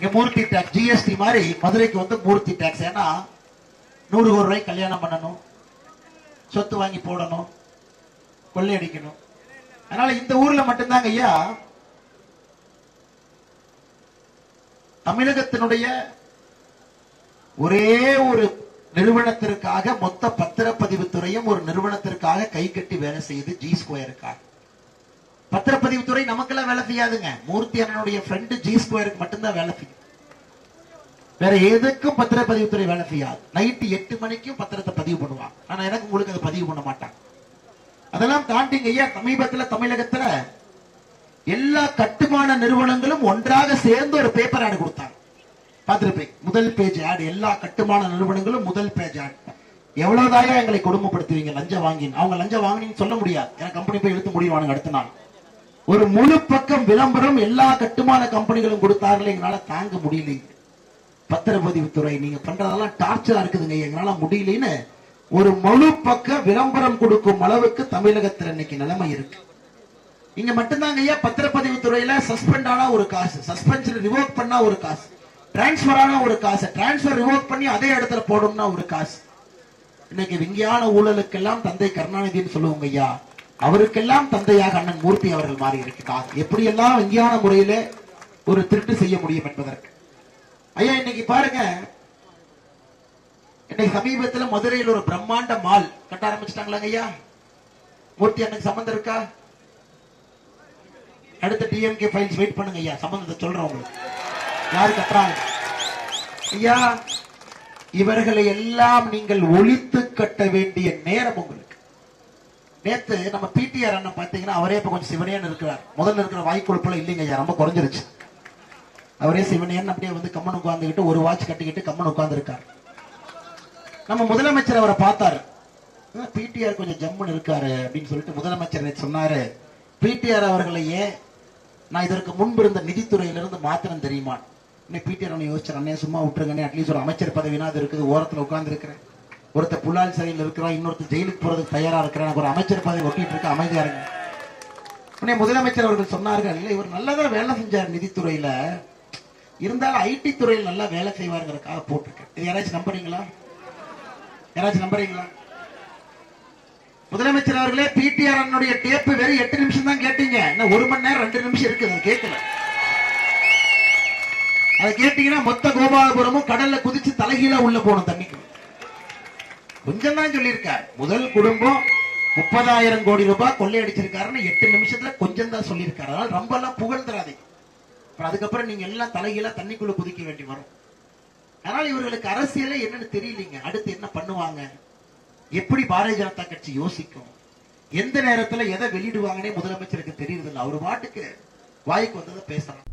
இங்க மூர்த்தி tax GST மாதிரி மதுரைக்கு வந்து மூர்த்தி டேக்ஸ் ஏன்னா நூறு கோடி ரூபாய் கல்யாணம் பண்ணணும். சொத்து வாங்கி போடணும். கொள்ளையடிக்கணும். அதனால இந்த ஊர்ல மட்டும்தாங்க ஐயா. தமிழகத்தினுடைய ஒரே ஒரு நிறுவனத்திற்காக மொத்த பத்திரப்பதிவு துறையும் ஒரு நிறுவனத்திற்காக கை கட்டி வேலை செய்யுது ஜி ஸ்கொயருக்காக பத்திரப்பதிவு துறை நமக்கெல்லாம் வேலை செய்யாதுங்க. மூர்த்தி அண்ணனுடைய ஃப்ரெண்டு ஜி ஸ்கொயருக்கு மட்டும்தான் வேலை செய்யும். வேற எதுக்கும் பத்திரப்பதிவு துறை வேலை செய்யாது. நைட்டு எட்டு மணிக்கும் பத்திரத்தை பதிவு பண்ணுவாங்க ஆனா எனக்கு உங்களுக்கு அதை பதிவு பண்ண மாட்டாங்க அதெல்லாம் தாண்டிங்க. ஐயா சமீபத்துல தமிழகத்துல எல்லா கட்டுமான நிறுவனங்களும் ஒன்றாக சேர்ந்து ஒரு பேப்பர் ஆடு கொடுத்தாங்க. பார்த்துருப்பேன் முதல் பேஜ் ஆட் எல்லா கட்டுமான நிறுவனங்களும் முதல் பேஜ் ஆட் எவ்வளவுதாயா எங்களை கொடுமைப்படுத்துவீங்க லஞ்சம் வாங்கி அவங்க லஞ்சம் வாங்கினீங்கன்னு சொல்ல முடியாது. எனக்கு கம்பெனி போய் எழுத்து முடிவானுங்க அடுத்த நாள். ஒரு முழு பக்கம் விளம்பரம் எல்லா கட்டுமான கம்பெனிகளும் கொடுத்தார்கள் எங்களால தாங்க முடியலைங்க பத்திரப்பதிவு துறை நீங்க பண்றதெல்லாம் டார்ச்சரா இருக்குதுங்க எங்களால முடியலன்னு ஒரு முழு பக்க விளம்பரம் கொடுக்கும் அளவுக்கு தமிழகத்துல இன்னைக்கு நிலைமை இருக்கு. இங்க மட்டும்தாங்க ஐயா பத்திரப்பதிவு துறையில சஸ்பெண்ட் ஆனா ஒரு காசு சஸ்பென்ஷன் ரிவோக் பண்ணா ஒரு காசு டிரான்ஸ்பர் ஆனா ஒரு காசு டிரான்ஸ்பர் ரிவோக் பண்ணி அதே இடத்துல போடணும்னா ஒரு காசு. இன்னைக்கு விஞ்ஞான ஊழலுக்கெல்லாம் தந்தை கருணாநிதினு சொல்லுவோங்க ஐயா அவருக்கெல்லாம் தந்தையாக அண்ணன் மூர்த்தி அவர்கள் மாறி இருக்கிறார் எப்படியெல்லாம் விஞ்ஞான முறையில ஒரு திருட்டு செய்ய முடியும் என்பதற்கு. ஐயா இன்னைக்கு பாருங்க. இன்னைக்கு சமீபத்துல மதுரையில் ஒரு பிரம்மாண்ட மால் கட்ட ஆரம்பிச்சிட்டாங்களாங்க ஐயா? மூர்த்தி அண்ணன் சம்பந்தம் இருக்கா? அடுத்த டிஎம்கே ஃபைல்ஸ் வெயிட் பண்ணுங்க ஐயா. சம்பந்தத்தை சொல்றேன் உங்களுக்கு. யாரு கட்டுறாங்க? ஐயா இவர்களை எல்லாம் நீங்கள் ஒழித்து கட்ட வேண்டிய நேரம் உங்களுக்கு. நேத்து நம்ம பிடிஆர் அண்ணன் பாத்தீங்கன்னா அவரே இப்ப கொஞ்சம் சிவனேன்னு இருக்கிறார். முதல்ல இருக்கிற வாய்க்கொழுப்புல இல்லைங்க ஐயா ரொம்ப குறைஞ்சிருச்சு. அவரே சிவனேன்னு அப்படியே வந்து கம்மன் உட்கார்ந்துகிட்டு ஒரு வாட்ச் கட்டிக்கிட்டு கம்மன் உட்காந்துருக்கார் நம்ம முதலமைச்சர் அவரை பார்த்தாரு. பிடிஆர் கொஞ்சம் ஜம்முன்னு இருக்காரு அப்படின்னு சொல்லிட்டு முதலமைச்சர் சொன்னாரு. பிடிஆர் அவர்களையே நான் இதற்கு முன்பு இருந்த நிதித்துறையிலிருந்து மாத்திரம் தெரியுமா? இன்னைக்கு பிடிஆர் ஒன்று அண்ணே சும்மா விட்டுருங்கண்ணே அட்லீஸ்ட் ஒரு அமைச்சர் பதவினா அது இருக்குது ஓரத்தில் உட்கார்ந்து இருக்கிறேன் ஒருத்தர் புல்லால் சிறையில் இருக்கிறான் இன்னொருத்தர் ஜெயிலுக்கு போறதுக்கு தயாரா இருக்கிறான். ஒரு அமைச்சர் பதவி ஒட்டிட்டு இருக்க அமைதியா இருங்க. உடனே முதலமைச்சர் அவர்கள் சொன்னார்கள் இல்லை இவர் நல்லதா வேலை செஞ்சார் நிதித்துறையில. இருந்தாலும் ஐடி துறையில் நல்லா வேலை செய்வாருங்கிறக்காக போட்டிருக்கேன். இது யாராச்சும் நம்புறீங்களா? யாராச்சும் நம்புறீங்களா? முதலமைச்சர் அவர்களே பிடிஆர் அண்ணனுடைய டேப்பு வெறும் எட்டு நிமிஷம் தான் கேட்டீங்க. இன்னும் ஒரு மணி நேரம் ரெண்டு நிமிஷம் இருக்குது கேட்கல. அதை கேட்டீங்கன்னா மொத்த கோபாலபுரமும் கடல்ல குதிச்சு தலைகீழா உள்ள போகணும் தண்ணிக்கு. கொஞ்சம் தான் சொல்லியிருக்காரு. முதல் குடும்பம் முப்பதாயிரம் கோடி ரூபாய் கொள்ளையடிச்சிருக்காருன்னு எட்டு நிமிஷத்துல கொஞ்சம் தான் சொல்லியிருக்காரு. அதனால ரொம்ப எல்லாம் புகழ்ந்துடாதீங்க அப்புறம் அதுக்கப்புறம் நீங்க எல்லாம் தலைகீழா தண்ணிக்குள்ள குதிக்க வேண்டி வரும். அதனால இவர்களுக்கு அரசியல என்னன்னு தெரியலீங்க. அடுத்து என்ன பண்ணுவாங்க? எப்படி பாரதிய ஜனதா கட்சி யோசிக்கும்? எந்த நேரத்துல எதை வெளியிடுவாங்கன்னே முதலமைச்சருக்கு தெரியுது அவர் பாட்டுக்கு வாய்க்கு வந்ததை பேசலாம்